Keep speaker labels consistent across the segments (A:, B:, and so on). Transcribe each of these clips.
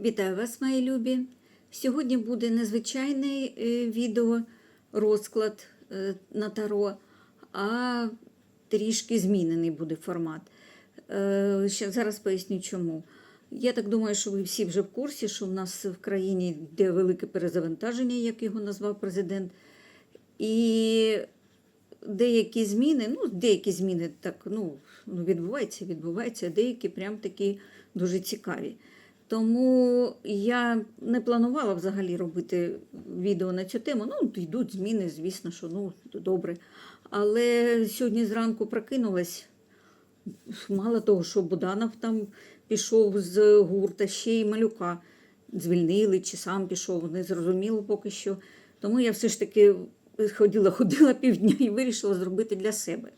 A: Вітаю вас, мої любі. Сьогодні буде незвичайний е, відео розклад е, на таро, а трішки змінений буде формат. Е, Зараз поясню чому. Я так думаю, що ви всі вже в курсі, що в нас в країні йде велике перезавантаження, як його назвав президент. І деякі зміни, ну, деякі зміни так ну, ну, відбуваються, відбуваються, а деякі прям такі дуже цікаві. Тому я не планувала взагалі робити відео на цю тему. Ну, йдуть зміни, звісно, що ну, добре. Але сьогодні зранку прокинулась. Мало того, що Буданов там пішов з гурта, ще й малюка звільнили, чи сам пішов, не зрозуміло поки що. Тому я все ж таки ходила, ходила півдня і вирішила зробити для себе.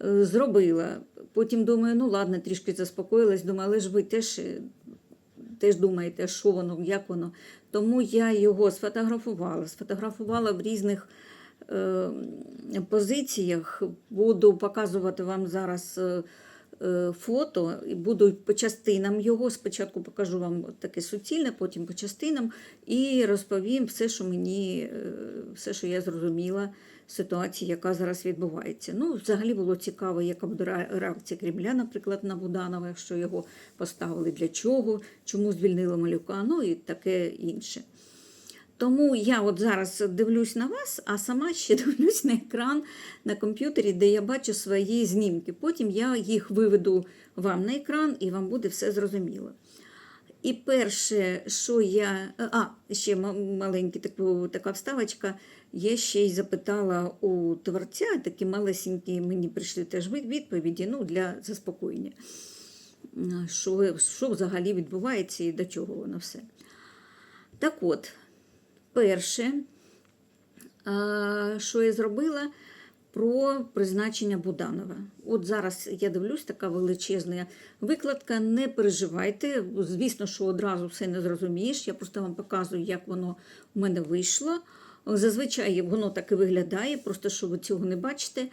A: Зробила. Потім думаю, ну ладно, трішки заспокоїлась, думаю, але ж ви теж, теж думаєте, що воно, як воно. Тому я його сфотографувала, сфотографувала в різних е, позиціях. Буду показувати вам зараз е, е, фото буду по частинам його. Спочатку покажу вам таке суцільне, потім по частинам, і розповім все, що мені, е, все, що я зрозуміла ситуації, яка зараз відбувається. Ну, взагалі було цікаво, яка буде реакція Кремля, наприклад, на Буданова, якщо його поставили для чого, чому звільнили малюка, ну і таке інше. Тому я от зараз дивлюсь на вас, а сама ще дивлюсь на екран на комп'ютері, де я бачу свої знімки. Потім я їх виведу вам на екран і вам буде все зрозуміло. І перше, що я. А, ще маленька така вставочка. Я ще й запитала у творця, такі малесенькі мені прийшли теж відповіді ну, для заспокоєння, що, що взагалі відбувається і до чого воно все. Так от, перше, що я зробила про призначення Буданова. От зараз я дивлюсь, така величезна викладка. Не переживайте. Звісно, що одразу все не зрозумієш. Я просто вам показую, як воно у мене вийшло. Зазвичай воно так і виглядає, просто що ви цього не бачите.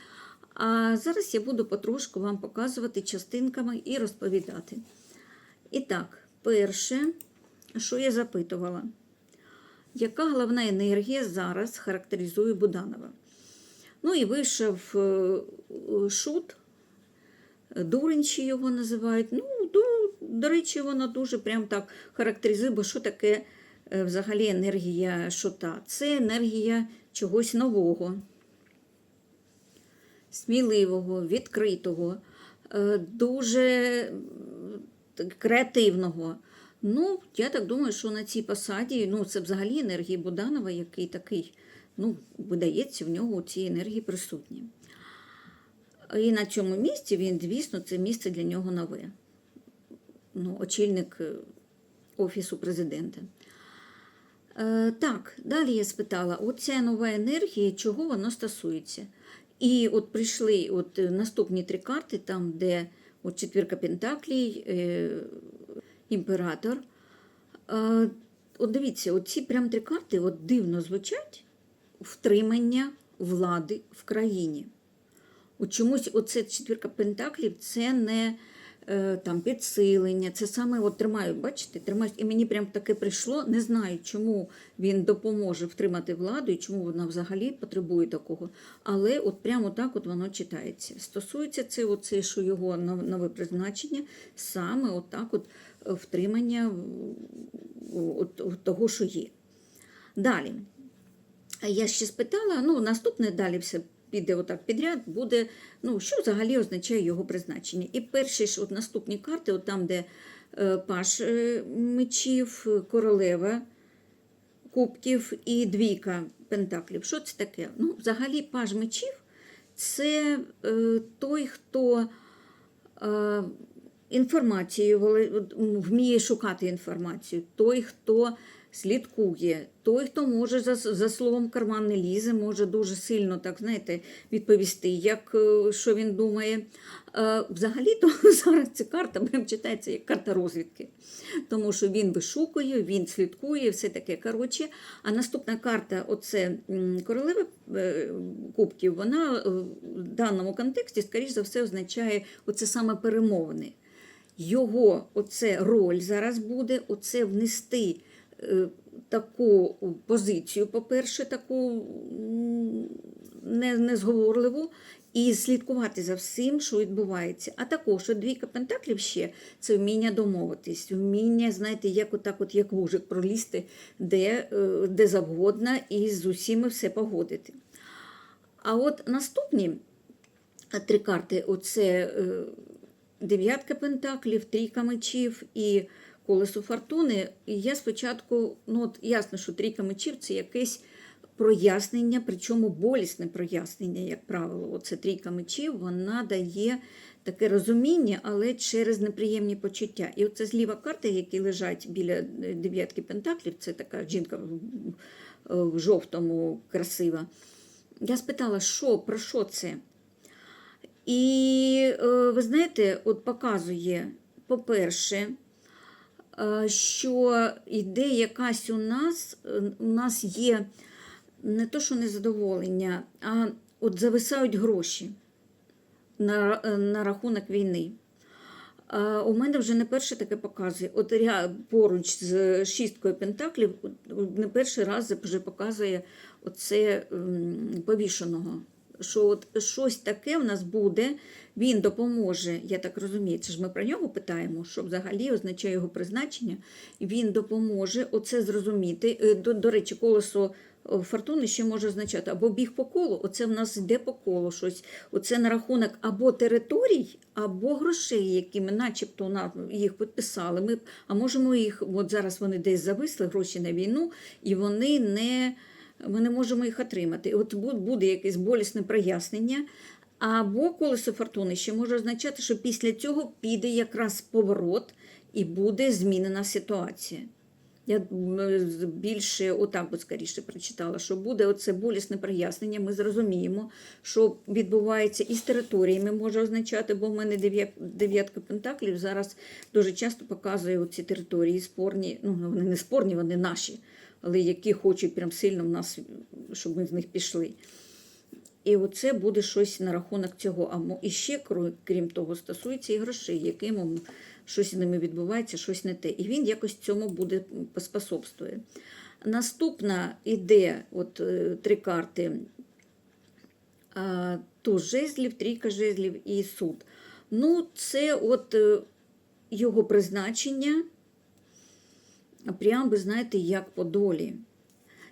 A: А зараз я буду потрошку вам показувати частинками і розповідати. І так, перше, що я запитувала. Яка головна енергія зараз характеризує Буданова? Ну і вийшов е, е, шут, дуренчі його називають. Ну, до, речі, вона дуже прям так характеризує, бо що таке е, взагалі енергія шута? Це енергія чогось нового, сміливого, відкритого, дуже креативного. Ну, я так думаю, що на цій посаді, ну, це взагалі енергія Буданова, який такий, ну, видається, в нього ці енергії присутні. І на цьому місці він, звісно, це місце для нього нове. Ну, очільник е, Офісу президента. Е, так, далі я спитала: оця нова енергія, чого воно стосується? І от прийшли от е, наступні три карти, там, де от четвірка Пентаклій, е, імператор. Е, от дивіться, оці прям три карти от дивно звучать втримання влади в країні. От чомусь оце четвірка пентаклів це не е, там підсилення, це саме от тримають, бачите, тримають. І мені прям таке прийшло. Не знаю, чому він допоможе втримати владу і чому вона взагалі потребує такого. Але от прямо так от воно читається. Стосується це, оце, що його нове призначення, саме от от е, втримання от, от того, що є. Далі. Я ще спитала, ну, наступне далі все піде отак підряд, буде, ну, що взагалі означає його призначення. І перші ж от наступні карти, от там, де е, паш е, мечів, королева кубків і двійка пентаклів. Що це таке? Ну, взагалі, паж мечів це е, той, хто е, інформацію вміє шукати інформацію, той, хто слідкує, той, хто може за, за словом карман не лізе, може дуже сильно так, знаєте, відповісти, як, е, що він думає. Е, Взагалі-то зараз ця карта прям читається як карта розвідки, тому що він вишукує, він слідкує, все таке. Коротше, а наступна карта, оце м, королева е, кубків, вона в даному контексті, скоріш за все, означає оце саме перемовини. його оце роль зараз буде, оце внести таку позицію, по-перше, таку незговорливу, і слідкувати за всім, що відбувається. А також от двійка пентаклів ще це вміння домовитись, вміння, знаєте, як отак, от як вужик пролізти де, е, де завгодно і з усіми все погодити. А от наступні три карти: оце е, дев'ятка пентаклів, трійка мечів і колесо фортуни. І я спочатку, ну от ясно, що трійка мечів це якесь прояснення, причому болісне прояснення, як правило. Оце трійка мечів, вона дає таке розуміння, але через неприємні почуття. І оце зліва карти, які лежать біля е, дев'ятки пентаклів, це така жінка в- в жовтому красива. Я спитала, що, про що це? І е, ви знаєте, от показує, по-перше, е, що йде якась у нас, е, у нас є не то, що незадоволення, а от зависають гроші на, е, на рахунок війни. У мене вже не перше таке показує. От ря- поруч з шісткою пентаклів не перший раз вже показує оце повішеного. Що от щось таке в нас буде, він допоможе, я так розумію, це ж ми про нього питаємо, що взагалі означає його призначення. Він допоможе оце зрозуміти. Е, До, до речі, колесо е, фортуни ще може означати або біг по колу, оце в нас йде по колу щось. Оце на рахунок або територій, або грошей, які ми начебто на їх підписали. Ми, а можемо їх, от зараз вони десь зависли, гроші на війну, і вони не, ми не можемо їх отримати. От буде якесь болісне прояснення. Або колесо фортуни ще може означати, що після цього піде якраз поворот і буде змінена ситуація. Я більше отак би скоріше прочитала, що буде оце болісне прояснення. Ми зрозуміємо, що відбувається і з територіями може означати, бо в мене дев'ятка пентаклів зараз дуже часто показує оці території спорні. Ну, вони не спорні, вони наші, але які хочуть прям сильно в нас, щоб ми з них пішли. І оце буде щось на рахунок цього. А і ще, крім того, стосується і грошей, яким щось з ними відбувається, щось не те. І він якось цьому буде поспособствує. Наступна іде от, е, три карти. Туз жезлів, трійка жезлів і суд. Ну, це от е, його призначення, прям би, знаєте, як по долі.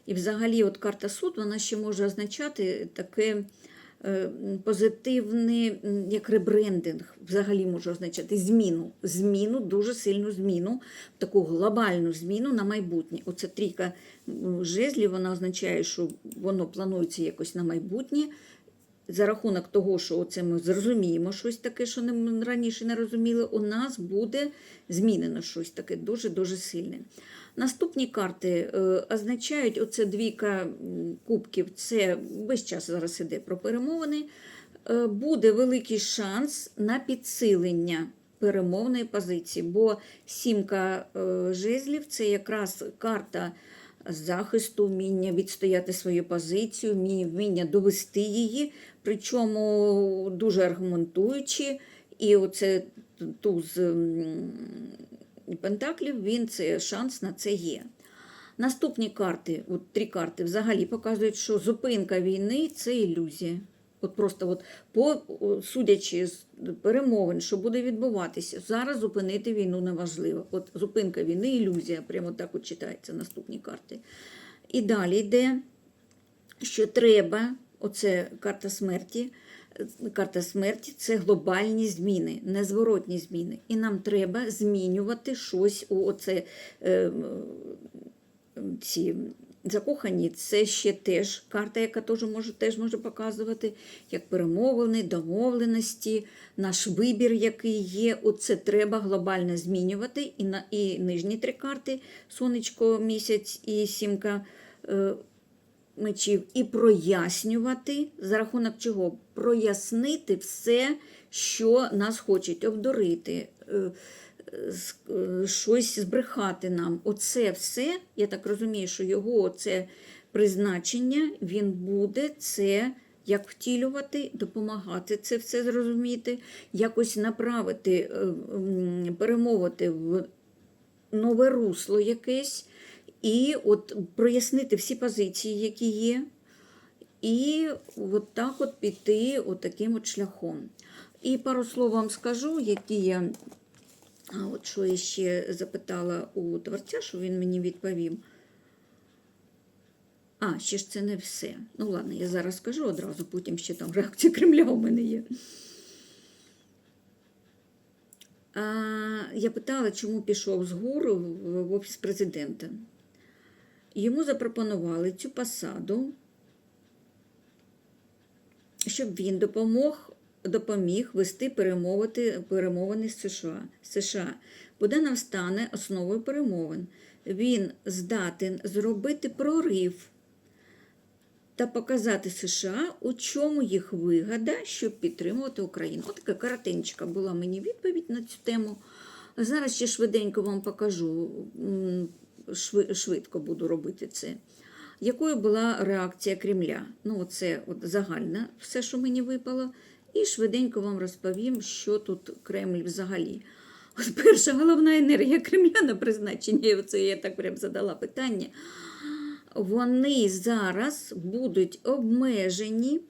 A: І взагалі, от карта суд, вона ще може означати таке е, позитивний, як ребрендинг, взагалі може означати зміну. Зміну, дуже сильну зміну, таку глобальну зміну на майбутнє. Оце трійка жезлів, вона означає, що воно планується якось на майбутнє. За рахунок того, що оце ми зрозуміємо щось таке, що не, раніше не розуміли, у нас буде змінено щось таке дуже-дуже сильне. Наступні карти е, означають, оце двійка кубків, це весь час зараз іде про перемовини. Е, буде великий шанс на підсилення перемовної позиції, бо сімка е, жезлів це якраз карта захисту, вміння відстояти свою позицію, вміння- довести її, причому дуже аргументуючи. І оце туз пентаклів, він це шанс на це є. Наступні карти, от три карти, взагалі показують, що зупинка війни це ілюзія. От просто, от, по, судячи з перемовин, що буде відбуватися, зараз зупинити війну неважливо. От зупинка війни ілюзія, прямо так от читається наступні карти. І далі йде, що треба, оце карта смерті. Карта смерті це глобальні зміни, незворотні зміни. І нам треба змінювати щось у оце. Е, ці закохані, це ще теж карта, яка теж може, теж може показувати, як перемовини, домовленості, наш вибір, який є. Оце треба глобально змінювати. І, на, і нижні три карти сонечко, місяць і сімка. Е, Мечів і прояснювати за рахунок чого? Прояснити все, що нас хочуть обдурити, е, е, щось збрехати нам. Оце все, я так розумію, що його це призначення, він буде це як втілювати, допомагати це все зрозуміти, якось направити, е, перемовити в нове русло якесь, і от прояснити всі позиції, які є, і от так от піти от таким от шляхом. І пару слов вам скажу, які я, от що я ще запитала у творця, що він мені відповів. А, ще ж це не все. Ну ладно, я зараз скажу одразу, потім ще там реакція Кремля у мене є. А, я питала, чому пішов з гору в в офіс президента. Йому запропонували цю посаду, щоб він допомог, допоміг вести перемовини з США. США. Буданов стане основою перемовин. Він здатен зробити прорив та показати США, у чому їх вигода, щоб підтримувати Україну. Ось така коротенька була мені відповідь на цю тему. Зараз ще швиденько вам покажу, швидко буду робити це. Якою була реакція Кремля? Ну, це от загальне все, що мені випало. І швиденько вам розповім, що тут Кремль взагалі. От перша головна енергія Кремля на призначення, і оце я так прям задала питання вони зараз будуть обмежені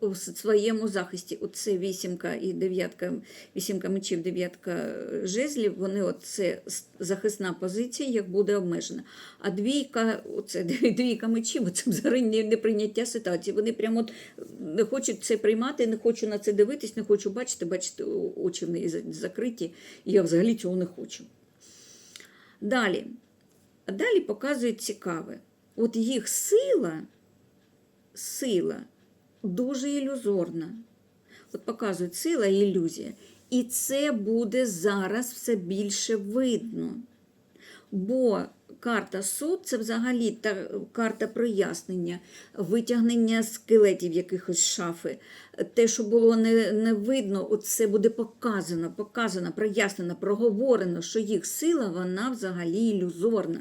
A: у своєму захисті. Оце вісімка і дев'ятка, вісімка мечів, дев'ятка жезлів, вони оце захисна позиція, як буде обмежена. А двійка, оце двійка мечів, це взагалі не- неприйняття ситуації. Вони прямо от не хочуть це приймати, не хочу на це дивитись, не хочу бачити, бачите, очі в неї закриті, і я взагалі цього не хочу. Далі. А далі показують цікаве. От їх сила, сила дуже ілюзорна. От показують сила і ілюзія. І це буде зараз все більше видно. Бо карта суд це взагалі та карта прояснення, витягнення скелетів якихось шафи. Те, що було не, не видно, це буде показано, показано, прояснено, проговорено, що їх сила, вона взагалі ілюзорна.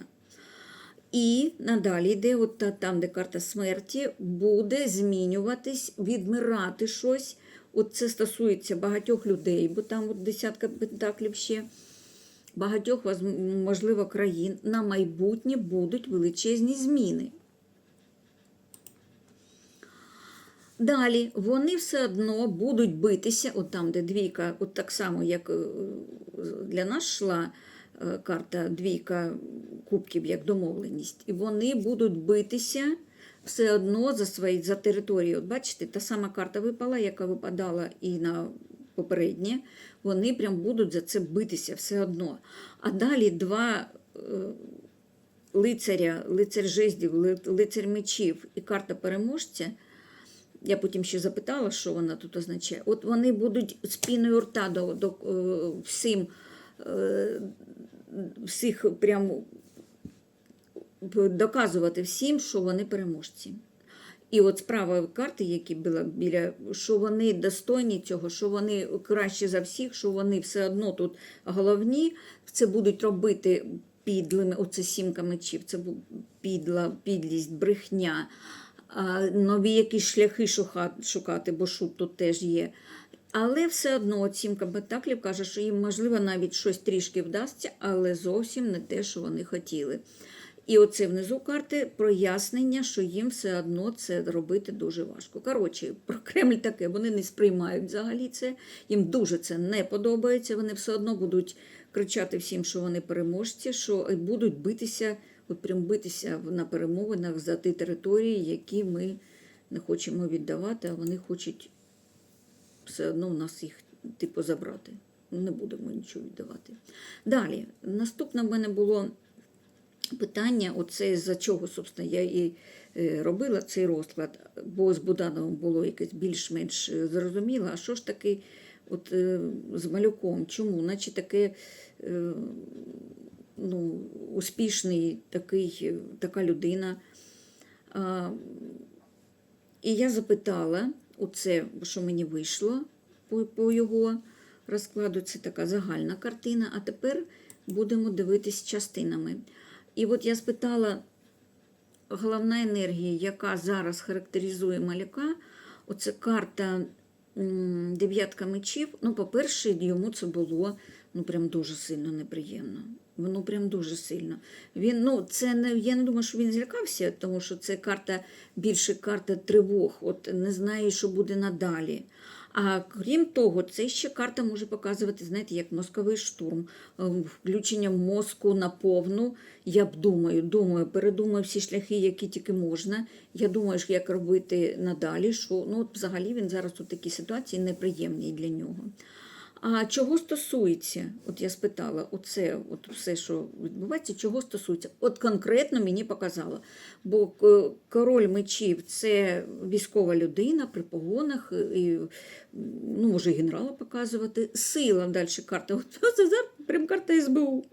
A: І надалі йде, от там, де карта смерті, буде змінюватись, відмирати щось. От це стосується багатьох людей, бо там от десятка пентаклів ще. Багатьох, можливо, країн на майбутнє будуть величезні зміни. Далі вони все одно будуть битися, от там, де двійка, от так само, як е, для нас йшла карта двійка кубків як домовленість, і вони будуть битися все одно за свої за територію. От бачите, та сама карта випала, яка випадала і на попереднє, вони прям будуть за це битися все одно. А далі два. е, Лицаря, лицар жездів, лицар мечів і карта переможця. Я потім ще запитала, що вона тут означає. От вони будуть спіною рта до, до е, всім, е, всіх прям доказувати всім, що вони переможці. І от справа карти, які була біля, що вони достойні цього, що вони краще за всіх, що вони все одно тут головні, це будуть робити підлими, оце сімка мечів, це підла, підлість, брехня, нові якісь шляхи шукати, бо шут тут теж є. Але все одно от сімка каже, що їм, можливо, навіть щось трішки вдасться, але зовсім не те, що вони хотіли. І оце внизу карти прояснення, що їм все одно це робити дуже важко. Коротше, про Кремль таке, вони не сприймають взагалі це, їм дуже це не подобається. Вони все одно будуть кричати всім, що вони переможці, що будуть битися, от прям битися на перемовинах за ті території, які ми не хочемо віддавати, а вони хочуть все одно в нас їх типу забрати. Не будемо нічого віддавати. Далі, наступне в мене було питання: оце за чого, собственно, я і е, робила цей розклад, бо з Будановим було якесь більш-менш е, зрозуміло, а що ж таки от, е, з малюком? Чому? Наче таке ну, успішний такий, така людина. І я запитала, оце, що мені вийшло по, по його розкладу, це така загальна картина, а тепер будемо дивитись частинами. І от я спитала, головна енергія, яка зараз характеризує малюка, оце карта дев'ятка мечів. Ну, по-перше, йому це було ну, прям дуже сильно неприємно. Воно прям дуже сильно. Він, ну, це не, я не думаю, що він злякався, тому що це карта більше карта тривог, от не знає, що буде надалі. А крім того, це ще карта може показувати, знаєте, як мозковий штурм, е, включення мозку на повну. Я б думаю, думаю, передумаю всі шляхи, які тільки можна. Я думаю, як робити надалі. Що ну, от взагалі він зараз у такій ситуації неприємній для нього. А чого стосується, от я спитала, оце, от все, що відбувається, чого стосується? От конкретно мені показало. Бо король мечів це військова людина при погонах, і, ну, може, генерала показувати. Сила далі карта. От це прям карта СБУ.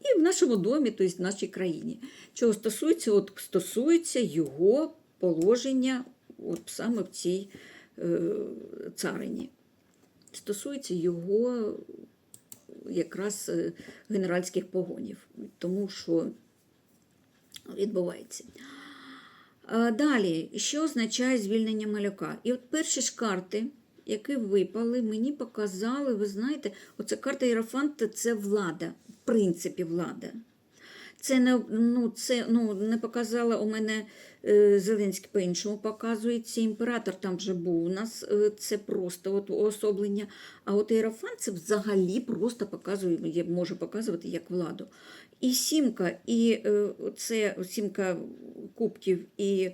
A: І в нашому домі, тобто в нашій країні. Чого стосується, от стосується його положення от саме в цій е, царині стосується його якраз е, генеральських погонів, тому що відбувається. Далі, що означає звільнення малюка? І от перші ж карти, які випали, мені показали, ви знаєте, оця карта Єрофанта це влада, в принципі, влада. Це не, ну, це, ну, не показала у мене е, Зеленський по-іншому показується. Імператор там вже був у нас, е, це просто от уособлення. А от Єрофан це взагалі просто показує, може показувати як владу. І сімка, і е, це сімка кубків, і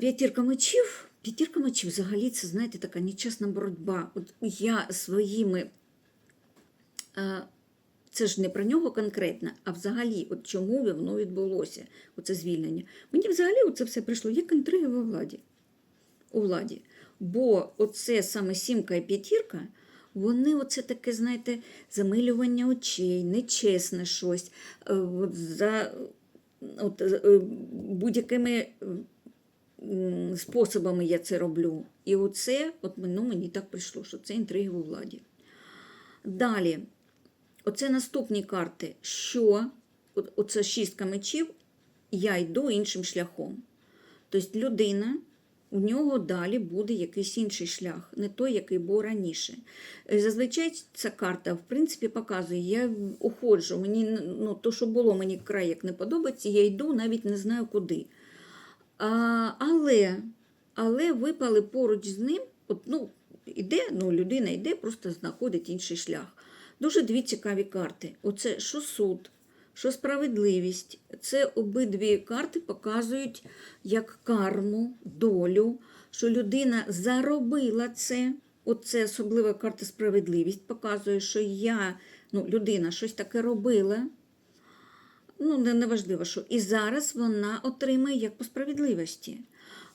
A: п'ятірка мечів. П'ятірка мечів взагалі це, знаєте, така нечесна боротьба. От я своїми. Це ж не про нього конкретно, а взагалі, от чому воно відбулося, оце звільнення. Мені взагалі це все прийшло як інтрига у владі. У владі. Бо оце саме сімка і п'ятірка, вони оце таке, знаєте, замилювання очей, нечесне щось. е, за от, е, будь-якими способами я це роблю. І оце, от, ну, мені так прийшло, що це інтриги у владі. Далі. Оце наступні карти, що оце шістка мечів, я йду іншим шляхом. Тобто людина, у нього далі буде якийсь інший шлях, не той, який був раніше. Е, Зазвичай ця карта, в принципі, показує, я уходжу, мені ну, то, що було, мені край як не подобається, я йду, навіть не знаю куди. А, але, але випали поруч з ним, от, ну, іде, ну, людина йде, просто знаходить інший шлях. Дуже дві цікаві карти. Оце що суд, що справедливість. Це обидві карти показують як карму, долю, що людина заробила це. Оце особлива карта справедливість показує, що я, ну, людина щось таке робила. Ну, не, не що. І зараз вона отримає як по справедливості.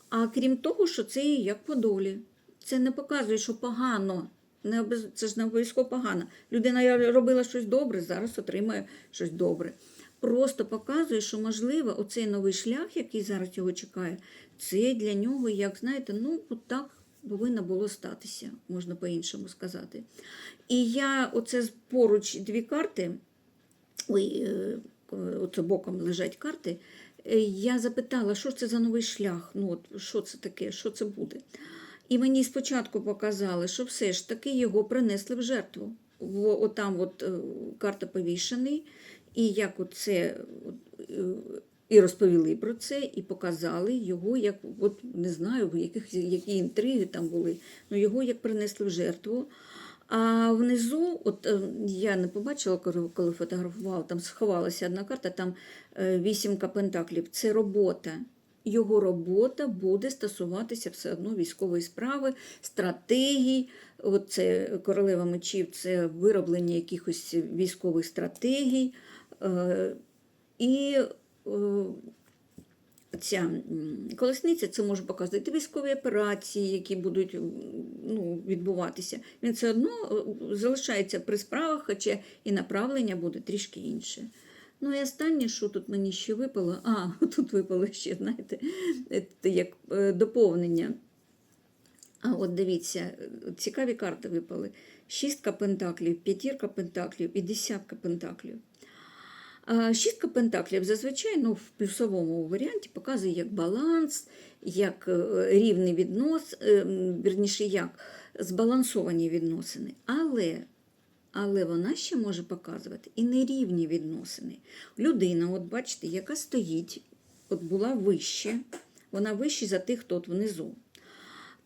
A: А крім того, що це як по долі. Це не показує, що погано. Не обез- Це ж не обов'язково погано. Людина робила щось добре, зараз отримає щось добре. Просто показує, що, можливо, оцей новий шлях, який зараз його чекає, це для нього, як знаєте, ну, так повинно було статися, можна по-іншому сказати. І я оце поруч дві карти, ой, е, оце боком лежать карти. е, Я запитала, що це за новий шлях, ну от що це таке, що це буде. І мені спочатку показали, що все ж таки його принесли в жертву. Отам от, е, карта повішений, і як оце, е, і розповіли про це, і показали його, як, от не знаю, яких, які інтриги там були, ну його як принесли в жертву. А внизу, от е, я не побачила, коли, фотографувала, там сховалася одна карта, там вісімка пентаклів. Це робота. Його робота буде стосуватися все одно військової справи, стратегій. От це королева мечів, це вироблення якихось військових стратегій. Е, І е, ця колесниця це може показувати військові операції, які будуть ну, відбуватися. Він все одно е, залишається при справах, хоча і направлення буде трішки інше. Ну і останнє, що тут мені ще випало, а, тут випало ще, знаєте, як е, доповнення. А от дивіться, цікаві карти випали. Шістка пентаклів, п'ятірка пентаклів і десятка пентаклів. Шістка пентаклів зазвичай ну, в плюсовому варіанті показує як баланс, як е, рівний віднос, е, вірніше, як збалансовані відносини. Але, але вона ще може показувати і нерівні відносини. Людина, от бачите, яка стоїть, от була вище, вона вище за тих, хто от внизу.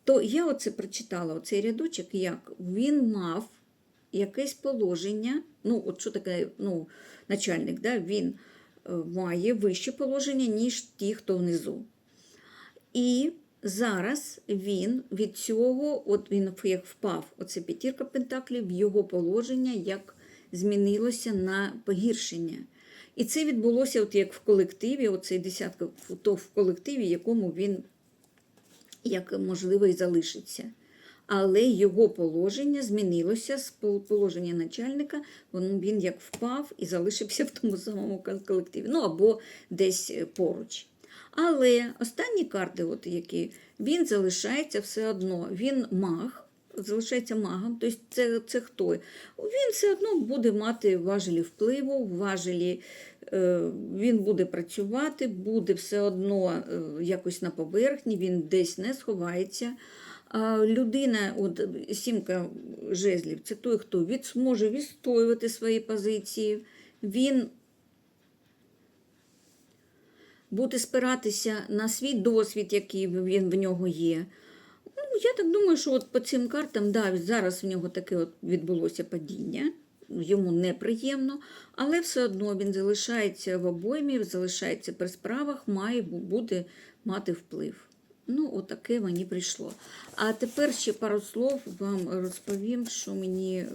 A: То я оце прочитала, оцей рядочок, як він мав якесь положення. Ну, от що таке, ну, начальник, да, він е, має вище положення, ніж ті, хто внизу. І зараз він від цього, от він як впав, оце п'ятірка пентаклів, його положення як змінилося на погіршення. І це відбулося, от як в колективі, оцей десятка, то в колективі, якому він як можливо і залишиться. Але його положення змінилося з положення начальника, він, як впав і залишився в тому самому колективі, ну або десь е, поруч. Але останні карти, от які, він залишається все одно, він маг, залишається магом, тобто це, це хто? Він все одно буде мати важелі впливу, важелі, е, він буде працювати, буде все одно е, якось на поверхні, він десь не сховається. Людина, от сімка жезлів, це той, хто від, може відстоювати свої позиції. Він буде спиратися на свій досвід, який він в нього є. Ну, я так думаю, що от по цим картам, да, зараз в нього таке от відбулося падіння, йому неприємно, але все одно він залишається в обоймі, залишається при справах, має бу- буде мати вплив. Ну, отаке мені прийшло. А тепер ще пару слов вам розповім, що мені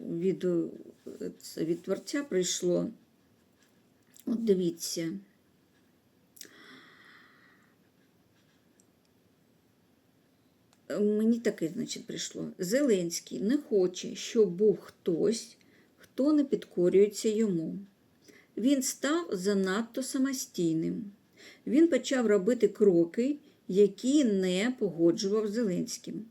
A: від, е, від творця прийшло. От дивіться. Мені таке, значить, прийшло. Зеленський не хоче, щоб був хтось, хто не підкорюється йому. Він став занадто самостійним. Він почав робити кроки, які не погоджував Зеленським.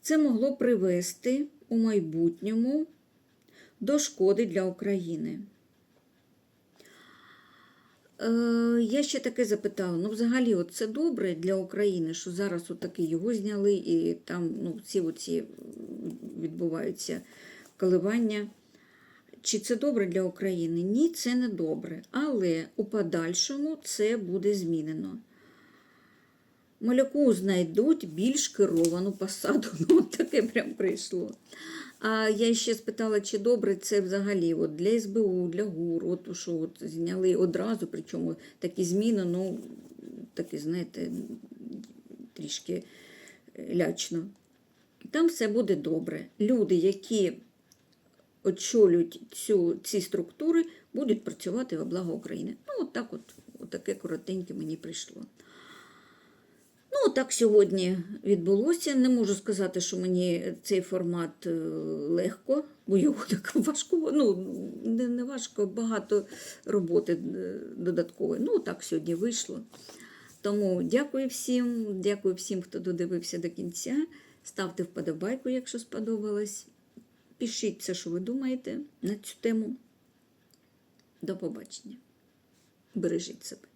A: Це могло привести у майбутньому до шкоди для України. Е, я ще таке запитала: ну, взагалі, от це добре для України, що зараз от таки його зняли, і там ну, ці оці відбуваються коливання. Чи це добре для України? Ні, це не добре. Але у подальшому це буде змінено. Маляку знайдуть більш керовану посаду. Ну, таке прям прийшло. А я ще спитала, чи добре це взагалі от для СБУ, для ГУР, от що от зняли одразу, причому такі зміни, ну, такі, знаєте, трішки е, лячно. Там все буде добре. Люди, які очолюють цю, ці структури, будуть працювати во благо України. Ну, от так от, от таке коротеньке мені прийшло. Ну, так сьогодні відбулося. Не можу сказати, що мені цей формат е, легко, бо його так важко, ну, не, не важко, багато роботи е, додаткової. Ну, так сьогодні вийшло. Тому дякую всім, дякую всім, хто додивився до кінця. Ставте вподобайку, якщо сподобалось. Пишіть все, що ви думаєте на цю тему. До побачення. Бережіть себе.